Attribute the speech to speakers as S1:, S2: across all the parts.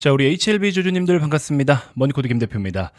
S1: 자, 우리 HLB 주주님들 반갑습니다. 머니코드 김 대표입니다.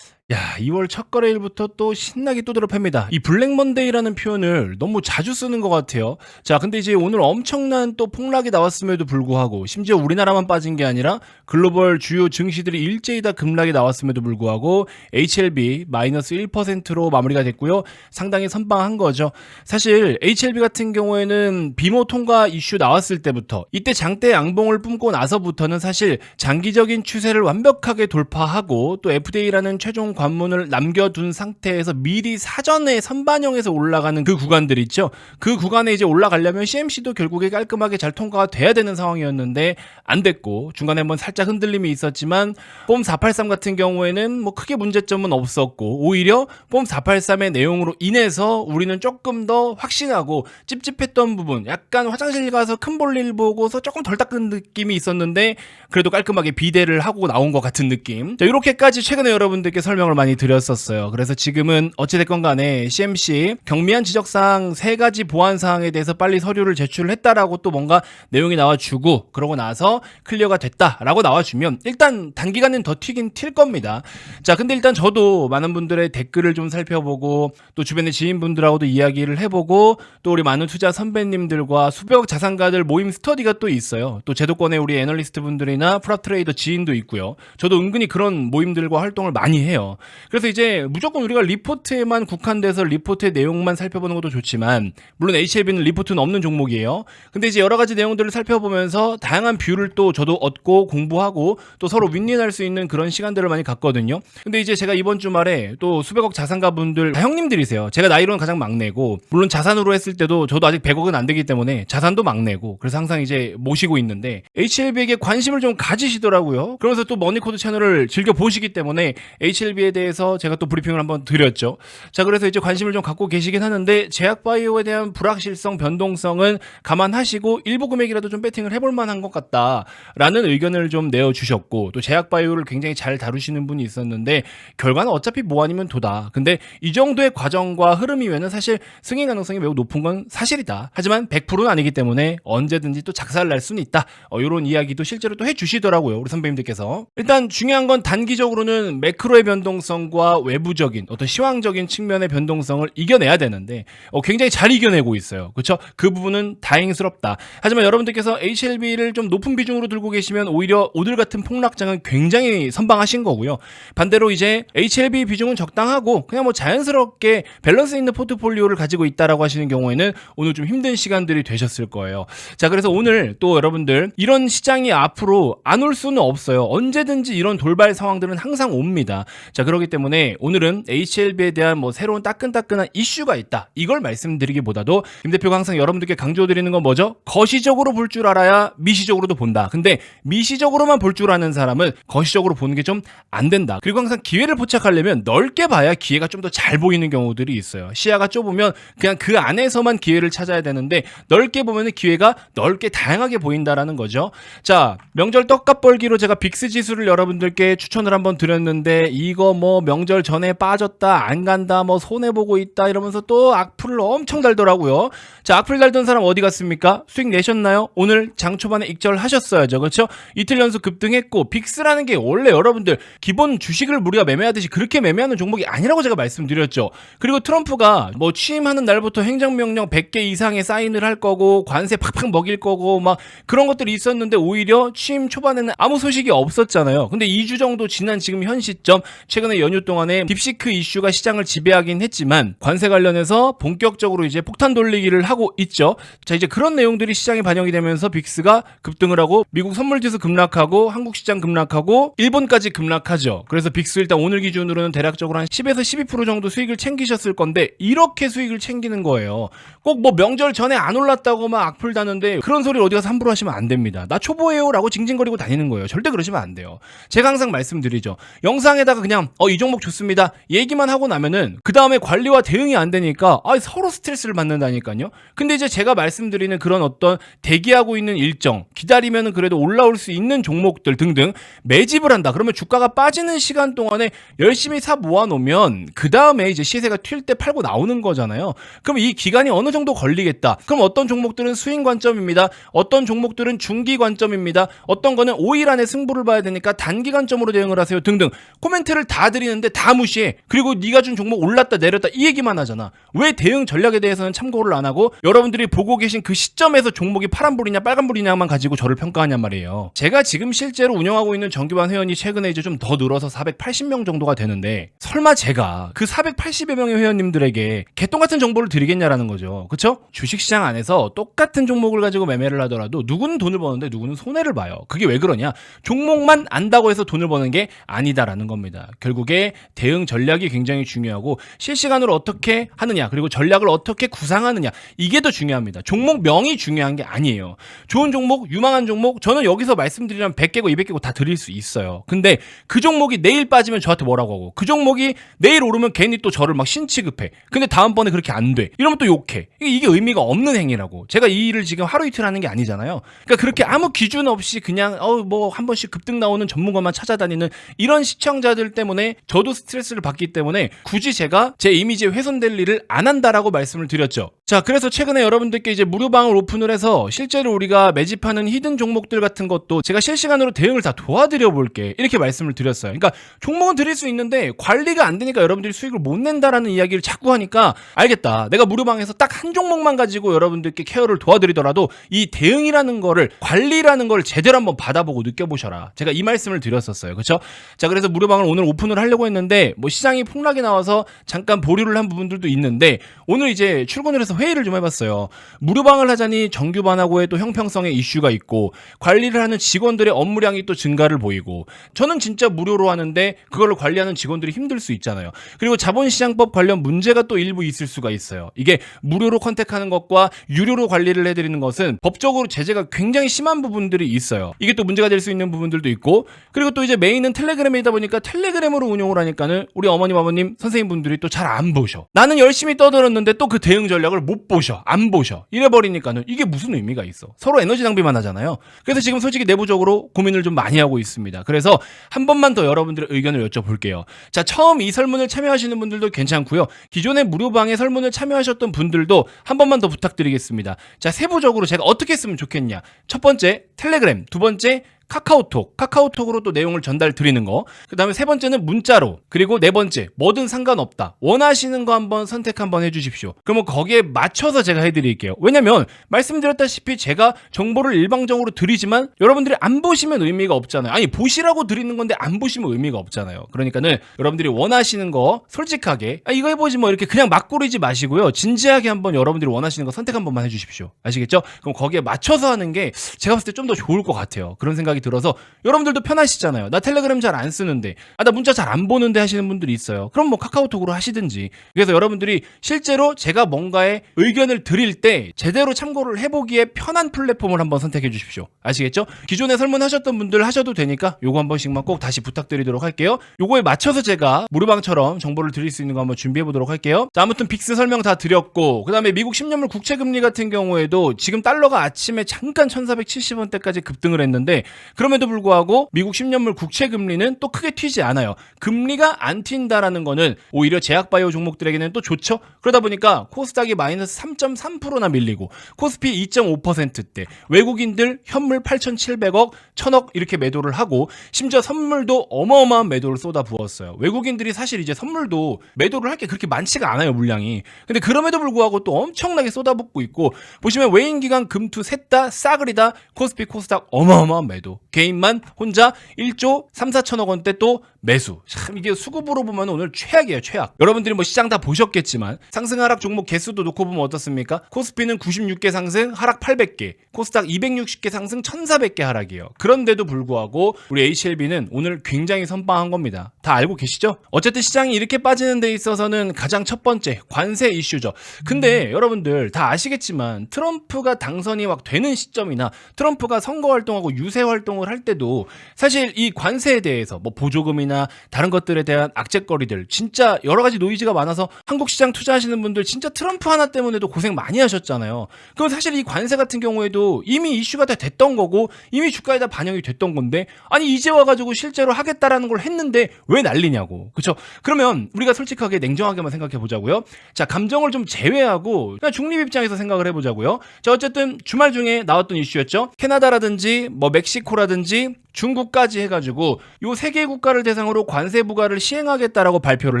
S1: 야, 2월 첫 거래일부터 또 신나게 또 드롭합니다. 이 블랙 먼데이라는 표현을 너무 자주 쓰는 것 같아요. 자, 근데 이제 오늘 엄청난 또 폭락이 나왔음에도 불구하고 심지어 우리나라만 빠진 게 아니라 글로벌 주요 증시들이 일제히 다 급락이 나왔음에도 불구하고 HLB 마이너스 1%로 마무리가 됐고요. 상당히 선방한 거죠. 사실 HLB 같은 경우에는 비모 통과 이슈 나왔을 때부터 이때 장대 양봉을 뿜고 나서부터는 사실 장기적인 추세를 완벽하게 돌파하고 또 FDA라는 최종 관문을 남겨둔 상태에서 미리 사전에 선반영해서 올라가는 그 구간들 있죠. 그 구간에 이제 올라가려면 CMC도 결국에 깔끔하게 잘 통과가 돼야 되는 상황이었는데 안 됐고 중간에 한번 살짝 흔들림이 있었지만 뽐 483 같은 경우에는 뭐 크게 문제점은 없었고 오히려 뽐 483의 내용으로 인해서 우리는 조금 더 확신하고 찝찝했던 부분 약간 화장실 가서 큰 볼일 보고서 조금 덜 닦은 느낌이 있었는데 그래도 깔끔하게 비대를 하고 나온 것 같은 느낌 자 이렇게까지 최근에 여러분들께 설명을 많이 드렸었어요. 그래서 지금은 어찌됐건 간에 CMC 경미한 지적사항 세 가지 보안 사항에 대해서 빨리 서류를 제출을 했다라고 또 뭔가 내용이 나와주고 그러고 나서 클리어가 됐다라고 나와주면 일단 단기간은 더 튀긴 튈 겁니다. 자 근데 일단 저도 많은 분들의 댓글을 좀 살펴보고 또 주변의 지인분들하고도 이야기를 해보고 또 우리 많은 투자 선배님들과 수백 자산가들 모임 스터디가 또 있어요. 또 제도권의 우리 애널리스트 분들이나 프랍 트레이더 지인도 있고요. 저도 은근히 그런 모임들과 활동을 많이 해요 그래서 이제 무조건 우리가 리포트에만 국한돼서 리포트의 내용만 살펴보는 것도 좋지만 물론 HLB는 리포트는 없는 종목이에요 근데 이제 여러 가지 내용들을 살펴보면서 다양한 뷰를 또 저도 얻고 공부하고 또 서로 윈윈할 수 있는 그런 시간들을 많이 갖거든요. 근데 이제 제가 이번 주말에 또 수백억 자산가 분들 다 형님들이세요. 제가 나이로는 가장 막내고 물론 자산으로 했을 때도 저도 아직 100억은 안 되기 때문에 자산도 막내고 그래서 항상 이제 모시고 있는데 HLB에게 관심을 좀 가지시더라고요. 그러면서 또 머니코드 채널을 즐겨 보시기 때문에 HLB 에 대해서 제가 또 브리핑을 한번 드렸죠. 자 그래서 이제 관심을 좀 갖고 계시긴 하는데 제약 바이오에 대한 불확실성 변동성은 감안하시고 일부 금액이라도 좀 배팅을 해볼 만한 것 같다라는 의견을 좀 내어 주셨고 또 제약 바이오를 굉장히 잘 다루시는 분이 있었는데 결과는 어차피 뭐 아니면 도다. 근데 이 정도의 과정과 흐름이면은 사실 승인 가능성이 매우 높은 건 사실이다. 하지만 100%는 아니기 때문에 언제든지 또 작살 날 수는 있다. 어, 이런 이야기도 실제로 또 해주시더라고요. 우리 선배님들께서. 일단 중요한 건 단기적으로는 매크로의 변동 성과 외부적인 어떤 시황적인 측면의 변동성을 이겨내야 되는데 어, 굉장히 잘 이겨내고 있어요. 그렇죠? 그 부분은 다행스럽다. 하지만 여러분들께서 HLB를 좀 높은 비중으로 들고 계시면 오히려 오늘 같은 폭락장은 굉장히 선방하신 거고요. 반대로 이제 HLB 비중은 적당하고 그냥 뭐 자연스럽게 밸런스 있는 포트폴리오를 가지고 있다라고 하시는 경우에는 오늘 좀 힘든 시간들이 되셨을 거예요. 자, 그래서 오늘 또 여러분들 이런 시장이 앞으로 안 올 수는 없어요. 언제든지 이런 돌발 상황들은 항상 옵니다. 자, 그렇기 때문에 오늘은 HLB에 대한 뭐 새로운 따끈따끈한 이슈가 있다. 이걸 말씀드리기보다도 김 대표가 항상 여러분들께 강조드리는 건 뭐죠? 거시적으로 볼 줄 알아야 미시적으로도 본다. 근데 미시적으로만 볼 줄 아는 사람은 거시적으로 보는 게 좀 안 된다. 그리고 항상 기회를 포착하려면 넓게 봐야 기회가 좀 더 잘 보이는 경우들이 있어요. 시야가 좁으면 그냥 그 안에서만 기회를 찾아야 되는데 넓게 보면 기회가 넓게 다양하게 보인다라는 거죠. 자, 명절 떡값 벌기로 제가 빅스 지수를 여러분들께 추천을 한번 드렸는데 이거 뭐 명절 전에 빠졌다 안 간다 뭐 손해 보고 있다 이러면서 또 악플을 엄청 달더라고요. 자, 악플 달던 사람 어디 갔습니까? 수익 내셨나요? 오늘 장 초반에 익절하셨어야죠. 그렇죠? 이틀 연속 급등했고 빅스라는 게 원래 여러분들 기본 주식을 우리가 매매하듯이 그렇게 매매하는 종목이 아니라고 제가 말씀드렸죠. 그리고 트럼프가 뭐 취임하는 날부터 행정명령 100개 이상의 사인을 할 거고 관세 팍팍 먹일 거고 막 그런 것들이 있었는데 오히려 취임 초반에는 아무 소식이 없었잖아요. 근데 2주 정도 지난 지금 현 시점 최근 에 연휴 동안에 딥시크 이슈가 시장을 지배하긴 했지만 관세 관련해서 본격적으로 이제 폭탄 돌리기를 하고 있죠. 자 이제 그런 내용들이 시장에 반영이 되면서 빅스가 급등을 하고 미국 선물지수 급락하고 한국 시장 급락하고 일본까지 급락하죠. 그래서 빅스 일단 오늘 기준으로는 대략적으로 한 10에서 12% 정도 수익을 챙기셨을 건데 이렇게 수익을 챙기는 거예요. 꼭 뭐 명절 전에 안 올랐다고 막 악플 다는데 그런 소리 어디 가서 함부로 하시면 안 됩니다. 나 초보예요라고 징징거리고 다니는 거예요. 절대 그러시면 안 돼요. 제가 항상 말씀드리죠. 영상에다가 그냥 어 이 종목 좋습니다. 얘기만 하고 나면은 그 다음에 관리와 대응이 안 되니까 아 서로 스트레스를 받는다니까요. 근데 이제 제가 말씀드리는 그런 어떤 대기하고 있는 일정 기다리면은 그래도 올라올 수 있는 종목들 등등 매집을 한다. 그러면 주가가 빠지는 시간 동안에 열심히 사 모아놓으면 그 다음에 이제 시세가 튈 때 팔고 나오는 거잖아요. 그럼 이 기간이 어느 정도 걸리겠다. 그럼 어떤 종목들은 스윙 관점입니다. 어떤 종목들은 중기 관점입니다. 어떤 거는 5일 안에 승부를 봐야 되니까 단기 관점으로 대응을 하세요 등등 코멘트를 다 드리는데 다 무시해. 그리고 네가 준 종목 올랐다 내렸다 이 얘기만 하잖아. 왜 대응 전략에 대해서는 참고를 안 하고 여러분들이 보고 계신 그 시점에서 종목이 파란불이냐 빨간불이냐만 가지고 저를 평가하냔 말이에요. 제가 지금 실제로 운영하고 있는 정규반 회원이 최근에 이제 좀 더 늘어서 480명 정도가 되는데 설마 제가 그 480여 명의 회원님들에게 개똥 같은 정보를 드리겠냐라는 거죠. 그쵸? 주식시장 안에서 똑같은 종목을 가지고 매매를 하더라도 누구는 돈을 버는데 누구는 손해를 봐요. 그게 왜 그러냐? 종목만 안다고 해서 돈을 버는 게 아니다라는 겁니다. 결국에 대응 전략이 굉장히 중요하고 실시간으로 어떻게 하느냐 그리고 전략을 어떻게 구상하느냐 이게 더 중요합니다. 종목 명이 중요한 게 아니에요. 좋은 종목, 유망한 종목 저는 여기서 말씀드리면 100개고 200개고 다 드릴 수 있어요. 근데 그 종목이 내일 빠지면 저한테 뭐라고 하고 그 종목이 내일 오르면 괜히 또 저를 막 신취급해. 근데 다음번에 그렇게 안 돼. 이러면 또 욕해. 이게- 의미가 없는 행위라고. 제가 이 일을 지금 하루 이틀 하는 게 아니잖아요. 그러니까 그렇게 아무 기준 없이 그냥 어 뭐 한 번씩 급등 나오는 전문가만 찾아다니는 이런 시청자들 때문에 저도 스트레스를 받기 때문에 굳이 제가 제 이미지에 훼손될 일을 안 한다라고 말씀을 드렸죠. 자, 그래서 최근에 여러분들께 이제 무료방을 오픈을 해서 실제로 우리가 매집하는 히든 종목들 같은 것도 제가 실시간으로 대응을 다 도와드려 볼게. 이렇게 말씀을 드렸어요. 그러니까 종목은 드릴 수 있는데 관리가 안 되니까 여러분들이 수익을 못 낸다라는 이야기를 자꾸 하니까 알겠다. 내가 무료방에서 딱 한 종목만 가지고 여러분들께 케어를 도와드리더라도 이 대응이라는 거를 관리라는 걸 제대로 한번 받아보고 느껴보셔라. 제가 이 말씀을 드렸었어요. 그렇죠? 자, 그래서 무료방을 오늘 오픈을 하려고 했는데 뭐 시장이 폭락이 나와서 잠깐 보류를 한 부분들도 있는데 오늘 이제 출근을 해서 회의를 좀 해봤어요. 무료방을 하자니 정규반하고의 또 형평성의 이슈가 있고 관리를 하는 직원들의 업무량이 또 증가를 보이고 저는 진짜 무료로 하는데 그걸로 관리하는 직원들이 힘들 수 있잖아요. 그리고 자본시장법 관련 문제가 또 일부 있을 수가 있어요. 이게 무료로 컨택하는 것과 유료로 관리를 해드리는 것은 법적으로 제재가 굉장히 심한 부분들이 있어요. 이게 또 문제가 될 수 있는 부분들도 있고 그리고 또 이제 메인은 텔레그램이다 보니까 텔레그램으로 운영을 하니까는 우리 어머님 아버님 선생님분들이 또 잘 안 보셔. 나는 열심히 떠들었는데 또 그 대응 전략을 못 보셔. 안 보셔. 이래 버리니까는 이게 무슨 의미가 있어. 서로 에너지 낭비만 하잖아요. 그래서 지금 솔직히 내부적으로 고민을 좀 많이 하고 있습니다. 그래서 한 번만 더 여러분들의 의견을 여쭤볼게요. 자, 처음 이 설문을 참여하시는 분들도 괜찮고요. 기존의 무료방에 설문을 참여하셨던 분들도 한 번만 더 부탁드리겠습니다. 자, 세부적으로 제가 어떻게 했으면 좋겠냐. 첫 번째, 텔레그램. 두 번째, 카카오톡, 카카오톡으로 또 내용을 전달 드리는 거. 그 다음에 세 번째는 문자로. 그리고 네 번째, 뭐든 상관없다. 원하시는 거 한번 선택 한번 해주십시오. 그러면 거기에 맞춰서 제가 해드릴게요. 왜냐면, 말씀드렸다시피 제가 정보를 일방적으로 드리지만, 여러분들이 안 보시면 의미가 없잖아요. 아니, 보시라고 드리는 건데 안 보시면 의미가 없잖아요. 그러니까는 여러분들이 원하시는 거 솔직하게, 아, 이거 해보지 뭐 이렇게 그냥 막 고르지 마시고요. 진지하게 한번 여러분들이 원하시는 거 선택 한 번만 해주십시오. 아시겠죠? 그럼 거기에 맞춰서 하는 게 제가 봤을 때 좀 더 좋을 것 같아요. 그런 생각이 들어서 여러분들도 편하시잖아요. 나 텔레그램 잘 안 쓰는데, 아, 나 문자 잘 안 보는데 하시는 분들이 있어요. 그럼 뭐 카카오톡으로 하시든지. 그래서 여러분들이 실제로 제가 뭔가에 의견을 드릴 때 제대로 참고를 해보기에 편한 플랫폼을 한번 선택해 주십시오. 아시겠죠? 기존에 설문하셨던 분들 하셔도 되니까 요거 한 번씩만 꼭 다시 부탁드리도록 할게요. 요거에 맞춰서 제가 무료방처럼 정보를 드릴 수 있는 거 한번 준비해 보도록 할게요. 자, 아무튼 빅스 설명 다 드렸고, 그 다음에 미국 10년물 국채 금리 같은 경우에도 지금 달러가 아침에 잠깐 1470원대까지 급등을 했는데, 그럼에도 불구하고 미국 10년물 국채 금리는 또 크게 튀지 않아요. 금리가 안 튄다라는 거는 오히려 제약바이오 종목들에게는 또 좋죠. 그러다 보니까 코스닥이 마이너스 3.3%나 밀리고 코스피 2.5%대 외국인들 현물 8,700억, 1,000억 이렇게 매도를 하고 심지어 선물도 어마어마한 매도를 쏟아 부었어요. 외국인들이 사실 이제 선물도 매도를 할 게 그렇게 많지가 않아요, 물량이. 근데 그럼에도 불구하고 또 엄청나게 쏟아붓고 있고 보시면 외인 기관 금투 셋 다 싸그리다 코스피 코스닥 어마어마한 매도. 개인만 혼자 1조 3, 4천억 원대 또 매수. 참 이게 수급으로 보면 오늘 최악이에요, 최악. 여러분들이 뭐 시장 다 보셨겠지만 상승 하락 종목 개수도 놓고 보면 어떻습니까? 코스피는 96개 상승, 하락 800개. 코스닥 260개 상승, 1400개 하락이에요. 그런데도 불구하고 우리 HLB는 오늘 굉장히 선방한 겁니다. 다 알고 계시죠? 어쨌든 시장이 이렇게 빠지는 데 있어서는 가장 첫 번째 관세 이슈죠. 근데 여러분들 다 아시겠지만 트럼프가 당선이 막 되는 시점이나 트럼프가 선거 활동하고 유세 활동을 할 때도 사실 이 관세에 대해서 뭐 보조금이나 관세나 다른 것들에 대한 악재거리들 진짜 여러 가지 노이즈가 많아서 한국 시장 투자하시는 분들 진짜 트럼프 하나 때문에도 고생 많이 하셨잖아요. 그럼 사실 이 관세 같은 경우에도 이미 이슈가 다 됐던 거고 이미 주가에 다 반영이 됐던 건데 아니 이제 와가지고 실제로 하겠다라는 걸 했는데 왜 난리냐고 그쵸? 그러면 우리가 솔직하게 냉정하게만 생각해 보자고요. 자 감정을 좀 제외하고 그냥 중립 입장에서 생각을 해보자고요. 자 어쨌든 주말 중에 나왔던 이슈였죠. 캐나다라든지 뭐 멕시코라든지 중국까지 해가지고 요 세 개 국가를 대상으로 관세 부과를 시행하겠다라고 발표를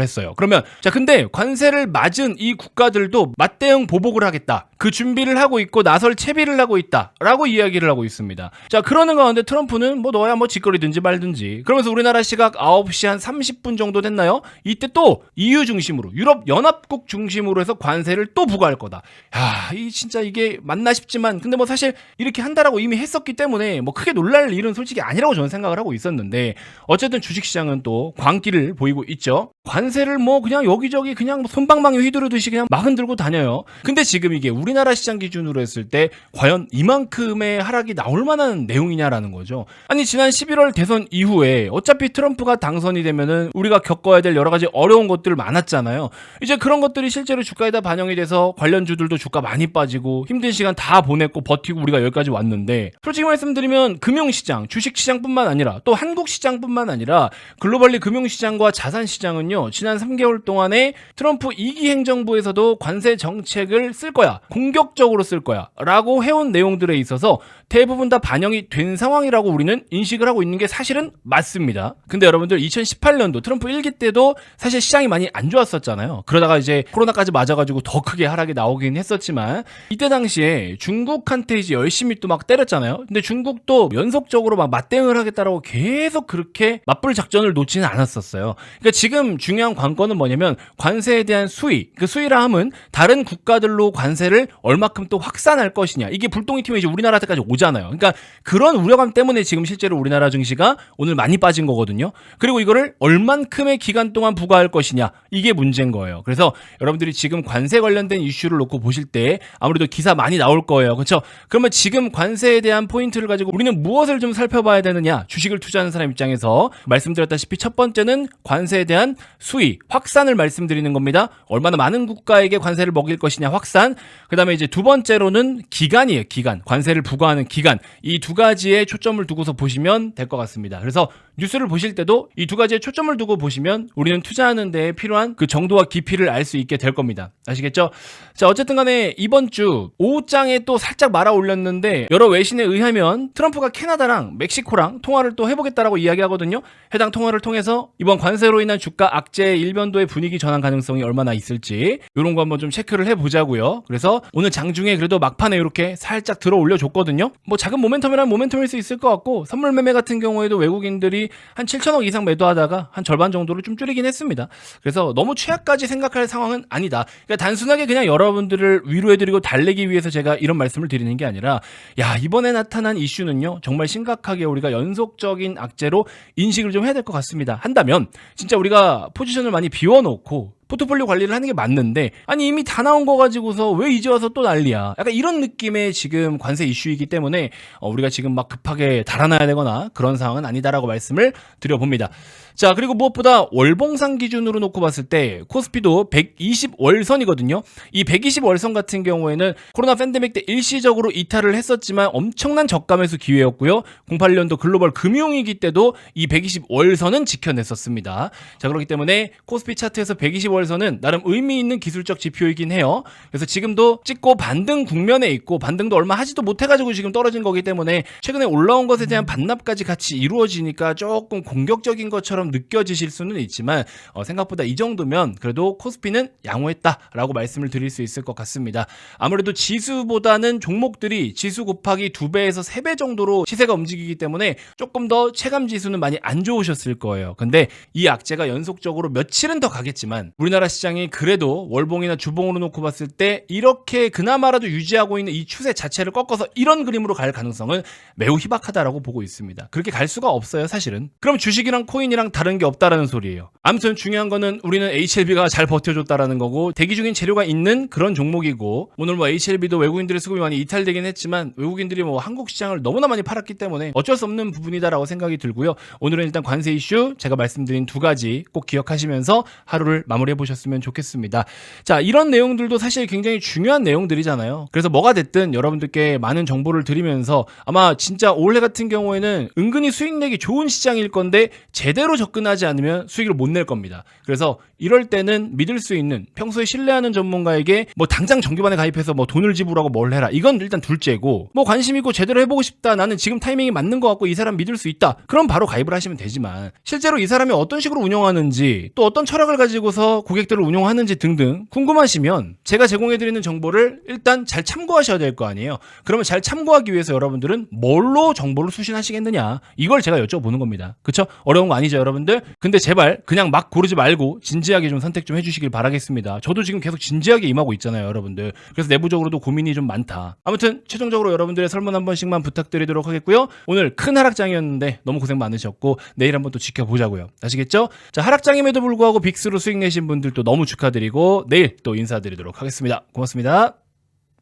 S1: 했어요. 그러면 자 근데 관세를 맞은 이 국가들도 맞대응 보복을 하겠다. 그 준비를 하고 있고 나설 채비를 하고 있다라고 이야기를 하고 있습니다. 자 그러는 가운데 트럼프는 뭐 너야 뭐 짓거리든지 말든지 그러면서 우리나라 시각 9시 한 30분 정도 됐나요? 이때 또 EU 중심으로 유럽 연합국 중심으로 해서 관세를 또 부과할 거다. 야, 이 진짜 이게 맞나 싶지만 근데 뭐 사실 이렇게 한다라고 이미 했었기 때문에 뭐 크게 놀랄 일은 솔직히 아니 라고 저는 생각을 하고 있었는데 어쨌든 주식시장은 또 광기를 보이고 있죠. 관세를 뭐 그냥 여기저기 그냥 손방망이 휘두르듯이 그냥 막 흔들고 다녀요. 근데 지금 이게 우리나라 시장 기준으로 했을 때 과연 이만큼의 하락이 나올 만한 내용이냐라는 거죠. 아니 지난 11월 대선 이후에 어차피 트럼프가 당선이 되면은 우리가 겪어야 될 여러 가지 어려운 것들 많았잖아요. 이제 그런 것들이 실제로 주가에 다 반영이 돼서 관련주들도 주가 많이 빠지고 힘든 시간 다 보냈고 버티고 우리가 여기까지 왔는데 솔직히 말씀드리면 금융시장, 주식시장 뿐만 아니라 또 한국 시장뿐만 아니라 글로벌리 금융 시장과 자산 시장은요 지난 3개월 동안에 트럼프 2기 행정부에서도 관세 정책을 쓸 거야 공격적으로 쓸 거야 라고 해온 내용들에 있어서 대부분 다 반영이 된 상황이라고 우리는 인식을 하고 있는 게 사실은 맞습니다. 근데 여러분들 2018년도 트럼프 1기 때도 사실 시장이 많이 안 좋았었잖아요. 그러다가 이제 코로나까지 맞아가지고 더 크게 하락이 나오긴 했었지만 이때 당시에 중국한테 이제 열심히 또 막 때렸잖아요. 근데 중국도 연속적으로 막 맞대 응을 하겠다라고 계속 그렇게 맞불 작전을 놓지는 않았었어요. 그러니까 지금 중요한 관건은 뭐냐면 관세에 대한 수위. 그 수위라 함은 다른 국가들로 관세를 얼마큼 또 확산할 것이냐. 이게 불똥이 튀면 이제 우리나라한테까지 오잖아요. 그러니까 그런 우려감 때문에 지금 실제로 우리나라 증시가 오늘 많이 빠진 거거든요. 그리고 이거를 얼만큼의 기간 동안 부과할 것이냐. 이게 문제인 거예요. 그래서 여러분들이 지금 관세 관련된 이슈를 놓고 보실 때 아무래도 기사 많이 나올 거예요. 그렇죠? 그러면 지금 관세에 대한 포인트를 가지고 우리는 무엇을 좀 살펴봐야 되 느냐? 주식을 투자하는 사람 입장에서 말씀드렸다시피 첫 번째는 관세에 대한 수위, 확산을 말씀드리는 겁니다. 얼마나 많은 국가에게 관세를 먹일 것이냐 확산. 그다음에 이제 두 번째로는 기간이에요. 기간. 관세를 부과하는 기간. 이 두 가지에 초점을 두고서 보시면 될 것 같습니다. 그래서 뉴스를 보실 때도 이 두 가지에 초점을 두고 보시면 우리는 투자하는 데 필요한 그 정도와 깊이를 알 수 있게 될 겁니다. 아시겠죠? 자, 어쨌든 간에 이번 주 오후장에 또 살짝 말아 올렸는데 여러 외신에 의하면 트럼프가 캐나다랑 멕시코랑 통화를 또 해보겠다라고 이야기하거든요. 해당 통화를 통해서 이번 관세로 인한 주가 악재 일변도의 분위기 전환 가능성이 얼마나 있을지 이런 거 한번 좀 체크를 해보자고요. 그래서 오늘 장중에 그래도 막판에 이렇게 살짝 들어 올려줬거든요. 뭐 작은 모멘텀이란 모멘텀일 수 있을 것 같고 선물 매매 같은 경우에도 외국인들이 한 7천억 이상 매도하다가 한 절반 정도로 좀 줄이긴 했습니다. 그래서 너무 최악까지 생각할 상황은 아니다. 그러니까 단순하게 그냥 여러분들을 위로해드리고 달래기 위해서 제가 이런 말씀을 드리는 게 아니라 야 이번에 나타난 이슈는요 정말 심각하게 우리가 연속적인 악재로 인식을 좀 해야 될 것 같습니다. 한다면 진짜 우리가 포지션을 많이 비워놓고 포트폴리오 관리를 하는 게 맞는데 아니 이미 다 나온 거 가지고서 왜 이제 와서 또 난리야? 약간 이런 느낌의 지금 관세 이슈이기 때문에 어, 우리가 지금 막 급하게 달아나야 되거나 그런 상황은 아니다라고 말씀을 드려봅니다. 자 그리고 무엇보다 월봉상 기준으로 놓고 봤을 때 코스피도 120월선이거든요. 이 120월선 같은 경우에는 코로나 팬데믹 때 일시적으로 이탈을 했었지만 엄청난 저가 매수 기회였고요. 08년도 글로벌 금융위기 때도 이 120월선은 지켜냈었습니다. 자 그렇기 때문에 코스피 차트에서 120월 월선은 나름 의미 있는 기술적 지표이긴 해요. 그래서 지금도 찍고 반등 국면에 있고 반등도 얼마 하지도 못해가지고 지금 떨어진 거기 때문에 최근에 올라온 것에 대한 반납까지 같이 이루어지니까 조금 공격적인 것처럼 느껴지실 수는 있지만 어, 생각보다 이 정도면 그래도 코스피는 양호했다라고 말씀을 드릴 수 있을 것 같습니다. 아무래도 지수보다는 종목들이 지수 곱하기 2배에서 3배 정도로 시세가 움직이기 때문에 조금 더 체감 지수는 많이 안 좋으셨을 거예요. 근데 이 악재가 연속적으로 며칠은 더 가겠지만 우리 우리나라 시장이 그래도 월봉이나 주봉으로 놓고 봤을 때 이렇게 그나마라도 유지하고 있는 이 추세 자체를 꺾어서 이런 그림으로 갈 가능성은 매우 희박하다라고 보고 있습니다. 그렇게 갈 수가 없어요, 사실은. 그럼 주식이랑 코인이랑 다른 게 없다라는 소리예요. 아무튼 중요한 거는 우리는 HLB가 잘 버텨줬다라는 거고 대기 중인 재료가 있는 그런 종목이고 오늘 뭐 HLB도 외국인들의 수급이 많이 이탈되긴 했지만 외국인들이 뭐 한국 시장을 너무나 많이 팔았기 때문에 어쩔 수 없는 부분이다라고 생각이 들고요. 오늘은 일단 관세 이슈 제가 말씀드린 두 가지 꼭 기억하시면서 하루를 마무리해 보셨으면 좋겠습니다. 자, 이런 내용들도 사실 굉장히 중요한 내용들이잖아요. 그래서 뭐가 됐든 여러분들께 많은 정보를 드리면서 아마 진짜 올해 같은 경우에는 은근히 수익 내기 좋은 시장일 건데 제대로 접근하지 않으면 수익을 못 낼 겁니다. 그래서 이럴 때는 믿을 수 있는 평소에 신뢰하는 전문가에게 뭐 당장 정규반에 가입해서 뭐 돈을 지불하고 뭘 해라. 이건 일단 둘째고 뭐 관심 있고 제대로 해보고 싶다. 나는 지금 타이밍이 맞는 것 같고 이 사람 믿을 수 있다. 그럼 바로 가입을 하시면 되지만 실제로 이 사람이 어떤 식으로 운영하는지 또 어떤 철학을 가지고서 고객들을 운영하는지 등등 궁금하시면 제가 제공해드리는 정보를 일단 잘 참고하셔야 될 거 아니에요. 그러면 잘 참고하기 위해서 여러분들은 뭘로 정보를 수신하시겠느냐 이걸 제가 여쭤보는 겁니다. 그쵸? 어려운 거 아니죠 여러분들? 근데 제발 그냥 막 고르지 말고 진지하게 좀 선택 좀 해주시길 바라겠습니다. 저도 지금 계속 진지하게 임하고 있잖아요 여러분들. 그래서 내부적으로도 고민이 좀 많다. 아무튼 최종적으로 여러분들의 설문 한 번씩만 부탁드리도록 하겠고요. 오늘 큰 하락장이었는데 너무 고생 많으셨고 내일 한번 또 지켜보자고요. 아시겠죠? 자 하락장임에도 불구하고 빅스로 수익 내신 분들도 너무 축하드리고 내일 또 인사드리도록 하겠습니다. 고맙습니다.